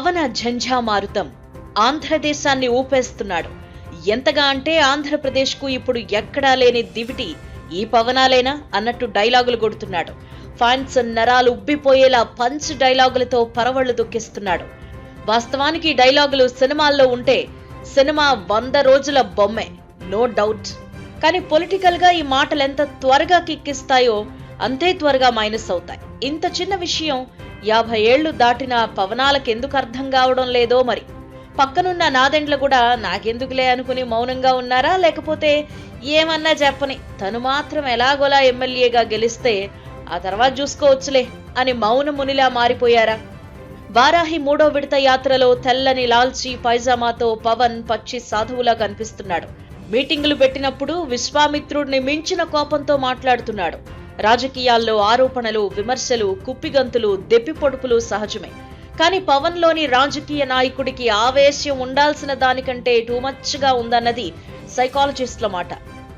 పవన ఝంఝామారుతం ఆంధ్రదేశాన్ని ఊపేస్తున్నాడు. ఎంతగా అంటే ఆంధ్రప్రదేశ్కు ఇప్పుడు ఎక్కడా లేని దివిటి ఈ పవనాలేనా అన్నట్టు డైలాగులు కొడుతున్నాడు. ఫ్యాన్స్ నరాలు ఉబ్బిపోయేలా పంచ్ డైలాగులతో పరవళ్ళు దొక్కిస్తున్నాడు. వాస్తవానికి డైలాగులు సినిమాల్లో ఉంటే సినిమా వంద రోజుల బొమ్మే నో డౌట్. కానీ పొలిటికల్గా ఈ మాటలు ఎంత త్వరగా కిక్కిస్తాయో అంతే త్వరగా మైనస్ అవుతాయి. ఇంత చిన్న విషయం యాభై ఏళ్ళు దాటిన పవనాలకెందుకు అర్థం కావడం లేదో మరి. పక్కనున్న నాదెండ్ల కూడా నాకెందుకులే అనుకుని మౌనంగా ఉన్నారా? లేకపోతే ఏమన్నా చెప్పని తను మాత్రం ఎలాగోలా ఎమ్మెల్యేగా గెలిస్తే ఆ తర్వాత చూసుకోవచ్చులే అని మౌన మునిలా మారిపోయారా? వారాహి మూడో విడత యాత్రలో తెల్లని లాల్చీ పైజామాతో పవన్ పచ్చి సాధువులా కనిపిస్తున్నాడు. మీటింగులు పెట్టినప్పుడు విశ్వామిత్రుడిని మించిన కోపంతో మాట్లాడుతున్నాడు. రాజకీయాల్లో ఆరోపణలు విమర్శలు కుప్పిగంతులు దెప్పిపొడుపులు సహజమే. కానీ పవన్లోని రాజకీయ నాయకుడికి ఆవేశ్యం ఉండాల్సిన దానికంటే టూ మచ్గా ఉందన్నది సైకాలజిస్ట్ల మాట.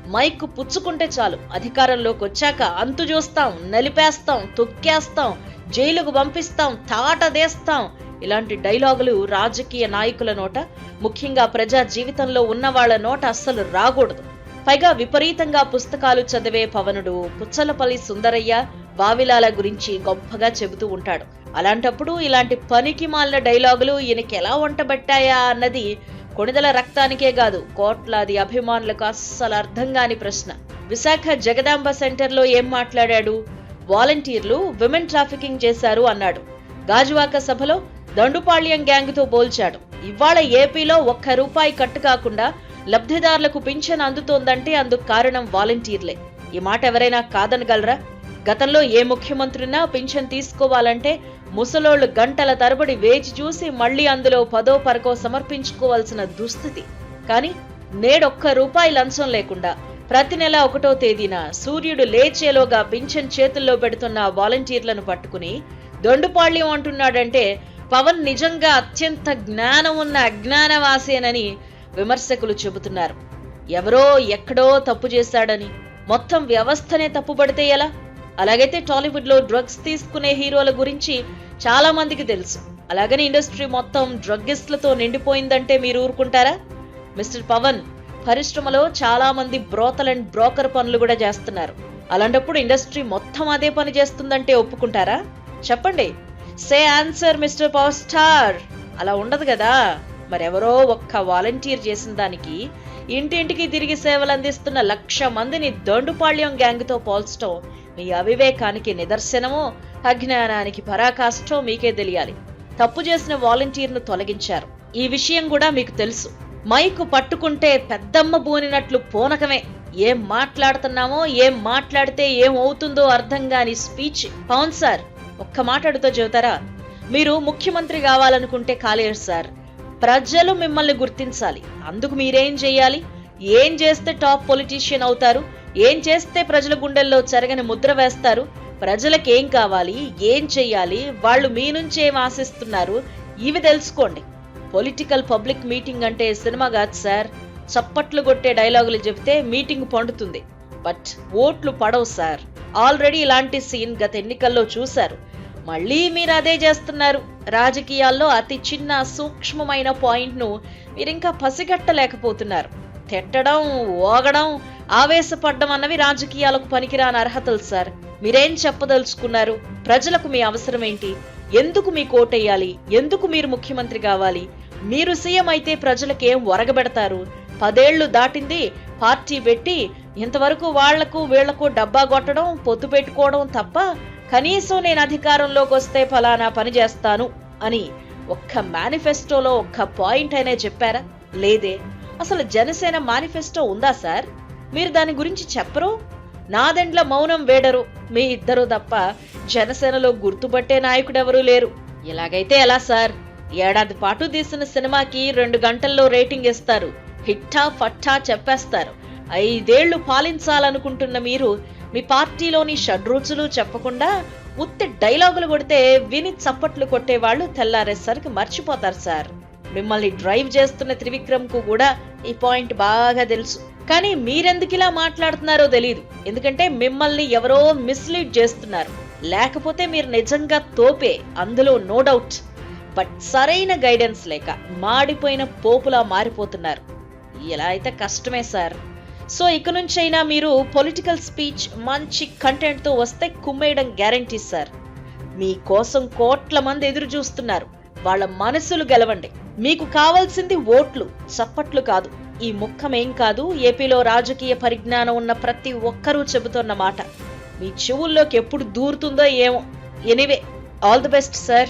మైక్ పుచ్చుకుంటే చాలు. అధికారంలోకి వచ్చాక అంతు చూస్తాం నలిపేస్తాం తొక్కేస్తాం జైలుకు పంపిస్తాం తాటదేస్తాం ఇలాంటి డైలాగులు రాజకీయ నాయకుల నోట. ముఖ్యంగా ప్రజా జీవితంలో ఉన్న వాళ్ళ నోట అస్సలు రాకూడదు. పైగా విపరీతంగా పుస్తకాలు చదివే పవనుడు పుచ్చలపల్లి సుందరయ్య వావిలాల గురించి గొప్పగా చెబుతూ ఉంటాడు. అలాంటప్పుడు ఇలాంటి పనికి మాలిన డైలాగులు ఈయనకి ఎలా వంటబట్టాయా అన్నది కొణిదల రక్తానికే కాదు కోట్లాది అభిమానులకు అస్సలు అర్థం కాని ప్రశ్న. విశాఖ జగదాంబ సెంటర్లో ఏం మాట్లాడాడు? వాలంటీర్లు విమెన్ ట్రాఫికింగ్ చేశారు అన్నాడు. గాజువాక సభలో దండుపాళ్యం గ్యాంగ్తో పోల్చాడు. ఇవాళ ఏపీలో ఒక్క రూపాయి కట్టు కాకుండా లబ్ధిదారులకు పింఛన్ అందుతోందంటే అందుకు కారణం వాలంటీర్లే. ఈ మాట ఎవరైనా కాదనగలరా? గతంలో ఏ ముఖ్యమంత్రినా పింఛన్ తీసుకోవాలంటే ముసలోళ్ళు గంటల తరబడి వేచి చూసి మళ్ళీ అందులో పదో పరకో సమర్పించుకోవాల్సిన దుస్థితి. కానీ నేడొక్క రూపాయి లంచం లేకుండా ప్రతి నెల ఒకటో తేదీన సూర్యుడు లేచేలోగా పింఛన్ చేతుల్లో పెడుతున్న వాలంటీర్లను పట్టుకుని దొండుపాళ్యం అంటున్నాడంటే పవన్ నిజంగా అత్యంత జ్ఞానం ఉన్న అజ్ఞానవాసేనని విమర్శకులు చెబుతున్నారు. ఎవరో ఎక్కడో తప్పు చేశాడని. మొత్తం వ్యవస్థనే తప్పుపడితే ఎలా? అలాగైతే టాలీవుడ్లో డ్రగ్స్ తీసుకునే హీరోల గురించి చాలా మందికి తెలుసు. అలాగని ఇండస్ట్రీ మొత్తం డ్రగ్గిస్ట్లతో నిండిపోయిందంటే మీరు ఊరుకుంటారా? మిస్టర్ పవన్ పరిశ్రమలో చాలా మంది బ్రోతల్ అండ్ బ్రోకర్ పనులు కూడా చేస్తున్నారు. అలాంటప్పుడు ఇండస్ట్రీ మొత్తం అదే పని చేస్తుందంటే ఒప్పుకుంటారా? చెప్పండి. Say answer mister power star. అలా ఉండదు కదా. మరెవరో ఒక్క వాలంటీర్ చేసిన దానికి ఇంటింటికి తిరిగి సేవలు అందిస్తున్న లక్ష మందిని దొండుపాళ్యం గ్యాంగ్తో పోల్చటం మీ అవివేకానికి నిదర్శనమో అజ్ఞానానికి పరాకాష్టో మీకే తెలియాలి. తప్పు చేసిన వాలంటీర్ను తొలగించారు. ఈ విషయం కూడా మీకు తెలుసు. మైకు పట్టుకుంటే పెద్దమ్మ బూనినట్లు పూనకమే. ఏం మాట్లాడుతున్నామో ఏం మాట్లాడితే ఏం అవుతుందో అర్థం కాని స్పీచ్. పవన్ సార్ ఒక్క మాట అడుగుతో చెబుతారా? మీరు ముఖ్యమంత్రి కావాలనుకుంటే కాలేరు సార్. ప్రజలు మిమ్మల్ని గుర్తించాలి. అందుకు మీరేం చేయాలి? ఏం చేస్తే టాప్ పొలిటీషియన్ అవుతారు? ఏం చేస్తే ప్రజల గుండెల్లో చెరగని ముద్ర వేస్తారు? ప్రజలకు ఏం కావాలి? ఏం చేయాలి? వాళ్ళు మీ నుంచి ఏం ఆశిస్తున్నారు? ఇవి తెలుసుకోండి. పొలిటికల్ పబ్లిక్ మీటింగ్ అంటే సినిమా కాదు సార్. చప్పట్లు కొట్టే డైలాగులు చెబితే మీటింగ్ పండుతుంది. బట్ ఓట్లు పడవు సార్. ఆల్రెడీ ఇలాంటి సీన్ గత ఎన్నికల్లో చూశారు. మళ్ళీ మీరు అదే చేస్తున్నారు. రాజకీయాల్లో అతి చిన్న సూక్ష్మమైన పాయింట్ను మీరింకా పసిగట్టలేకపోతున్నారు. తిట్టడం ఓగడం ఆవేశపడ్డం అన్నవి రాజకీయాలకు పనికిరాని అర్హతలు సార్. మీరేం చెప్పదలుచుకున్నారు? ప్రజలకు మీ అవసరం ఏంటి ఎందుకు మీ కోటేయాలి? ఎందుకు మీరు ముఖ్యమంత్రి కావాలి? మీరు సీఎం అయితే ప్రజలకు ఏం ఒరగబెడతారు? పదేళ్ళు దాటింది పార్టీ పెట్టి ఇంతవరకు వాళ్ళకు వీళ్ళకు డబ్బా కొట్టడం పొత్తు పెట్టుకోవడం తప్ప కనీసం నేను అధికారంలోకి వస్తే ఫలానా పని చేస్తాను అని ఒక్క మేనిఫెస్టోలో ఒక్క పాయింట్ అయినా చెప్పారా? లేదే. అసలు జనసేన మేనిఫెస్టో ఉందా సార్? మీరు దాని గురించి చెప్పరు? నాదెండ్ల మౌనం వేడరు. మీ ఇద్దరు తప్ప జనసేనలో గుర్తుపట్టే నాయకుడెవరూ లేరు. ఇలాగైతే ఎలా సార్? ఏడాది పాటు తీసిన సినిమాకి రెండు గంటల్లో రేటింగ్ ఇస్తారు. హిట్టా ఫట్టా చెప్పేస్తారు. ఐదేళ్ళు పాలించాలనుకుంటున్న మీరు మీ పార్టీలోని షడ్రుచులు చెప్పకుండా ఉత్తి డైలాగులు కొడితే విని చప్పట్లు కొట్టేవాళ్ళు తెల్లారేసరికి మర్చిపోతారు సార్. మిమ్మల్ని డ్రైవ్ చేస్తున్న త్రివిక్రమ్కు కూడా ఈ పాయింట్ బాగా తెలుసు. కానీ మీరెందుకు ఇలా మాట్లాడుతున్నారో తెలియదు ఎందుకంటే మిమ్మల్ని ఎవరో మిస్లీడ్ చేస్తున్నారు. లేకపోతే మీరు నిజంగా తోపే అందులో నో డౌట్. బట్ సరైన గైడెన్స్ లేక మాడిపోయిన పోపులా మారిపోతున్నారు. ఇలా అయితే కష్టమే సార్. సో ఇక నుంచైనా మీరు పొలిటికల్ స్పీచ్ మంచి కంటెంట్తో వస్తే కుమ్మేయడం గ్యారంటీ సార్ మీకోసం కోట్ల మంది ఎదురు చూస్తున్నారు. వాళ్ళ మనసులు గెలవండి. మీకు కావాల్సింది ఓట్లు చప్పట్లు కాదు. ఈ ముఖమేం కాదు? ఏపీలో రాజకీయ పరిజ్ఞానం ఉన్న ప్రతి ఒక్కరూ చెబుతున్న మాట. మీ చెవుల్లోకి ఎప్పుడు దూరుతుందో ఏమో. Anyway all the best sir